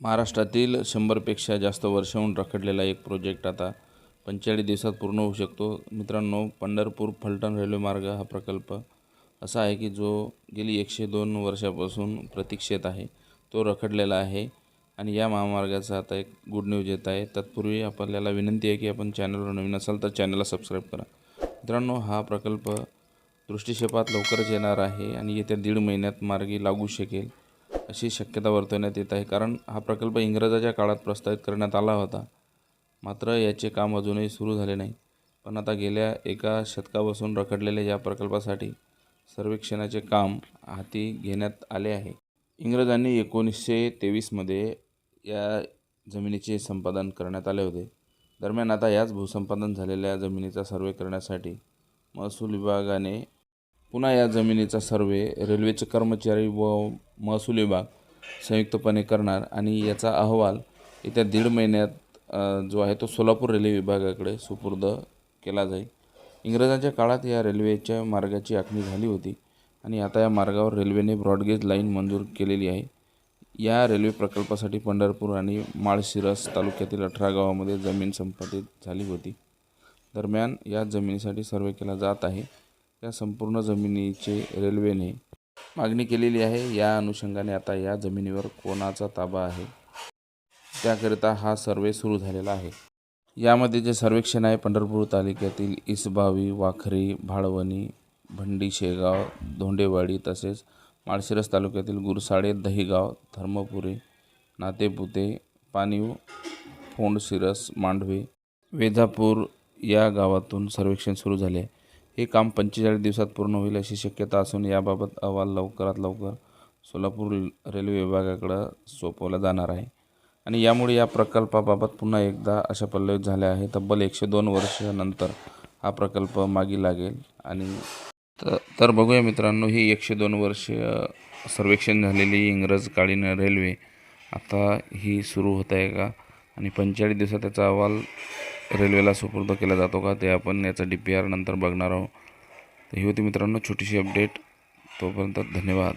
महाराष्ट्रातील शंभरपेक्षा जास्त वर्षाहून रखडलेला एक प्रोजेक्ट आता पंचेचाळीस दिवसात पूर्ण होऊ शकतो. मित्रांनो पंढरपूर फलटण रेल्वे मार्ग हा प्रकल्प असा आहे की जो गेली एकशे दोन वर्षापासून प्रतीक्षेत आहे. तो रखडलेला आहे आणि या महामार्गाचा आता एक गुड न्यूज येत आहे. तत्पूर्वी आपल्याला विनंती आहे की आपण चॅनलवर नवीन असाल तर चॅनलला सबस्क्राईब करा. मित्रांनो हा प्रकल्प दृष्टिक्षेपात लवकरच येणार आहे आणि येत्या दीड महिन्यात मार्गी लागू शकेल. अशी शक्यता वर्तवण्यात येत आहे. कारण हा प्रकल्प इंग्रजाच्या काळात प्रस्तावित करण्यात आला होता. मात्र याचे काम अजूनही सुरू झाले नाही. पण आता गेल्या एका शतकापासून रखडलेल्या या प्रकल्पासाठी सर्वेक्षणाचे काम हाती घेण्यात आले आहे. इंग्रजांनी एकोणीसशे तेवीसमध्ये या जमिनीचे संपादन करण्यात आले होते. दरम्यान आता याच भूसंपादन झालेल्या जमिनीचा सर्वे करण्यासाठी महसूल विभागाने पुन्हा या जमिनीचा सर्वे रेल्वेचे कर्मचारी व महसूल विभाग संयुक्तपणे करणार आणि याचा अहवाल येत्या दीड महिन्यात जो आहे तो सोलापूर रेल्वे विभागाकडे सुपूर्द केला जाईल. इंग्रजांच्या काळात या रेल्वेच्या मार्गाची आखणी झाली होती आणि आता या मार्गावर रेल्वेने ब्रॉडगेज लाईन मंजूर केलेली आहे. या रेल्वे प्रकल्पासाठी पंढरपूर आणि माळशिरस तालुक्यातील अठरा गावामध्ये जमीन संपादित झाली होती. दरम्यान या जमिनीसाठी सर्वे केला जात आहे. या संपूर्ण जमिनीचे रेल्वेने मागणी केलेली आहे. या अनुषंगाने आता या जमिनीवर कोणाचा ताबा आहे? त्याकरिता हा सर्वे सुरू झालेला आहे. यामध्ये जे सर्वेक्षण आहे पंढरपूर तालुक्यातील इसबावी वाखरी भाळवणी भंडी शेगाव धोंडेवाडी तसेच माळशिरस तालुक्यातील गुरसाळे दहिगाव धर्मपुरी नातेपुते पाणीव फोंडशिरस मांडवे वेधापूर या गावातून सर्वेक्षण सुरू झाले. हे काम पंचेचाळीस दिवसात पूर्ण होईल अशी शक्यता असून याबाबत अहवाल लवकरात लवकर सोलापूर रेल्वे विभागाकडं सोपवला जाणार आहे. आणि यामुळे या प्रकल्पाबाबत पुन्हा एकदा अशा पल्लवित झाल्या आहे तब्बल एकशे दोन वर्षानंतर हा प्रकल्प मागी लागेल. आणि तर तर बघूया मित्रांनो ही एकशे दोन वर्ष सर्वेक्षण झालेली इंग्रजकालीन रेल्वे आता ही सुरू होत आहे का? आणि पंचेचाळीस दिवसात त्याचा अहवाल रेल्वेला सुपूर्द केला जातो का? ते आपण याचा डी पी आर नंतर बघणार आहोत. तर ही होती मित्रांनो छोटीशी अपडेट तोपर्यंत धन्यवाद.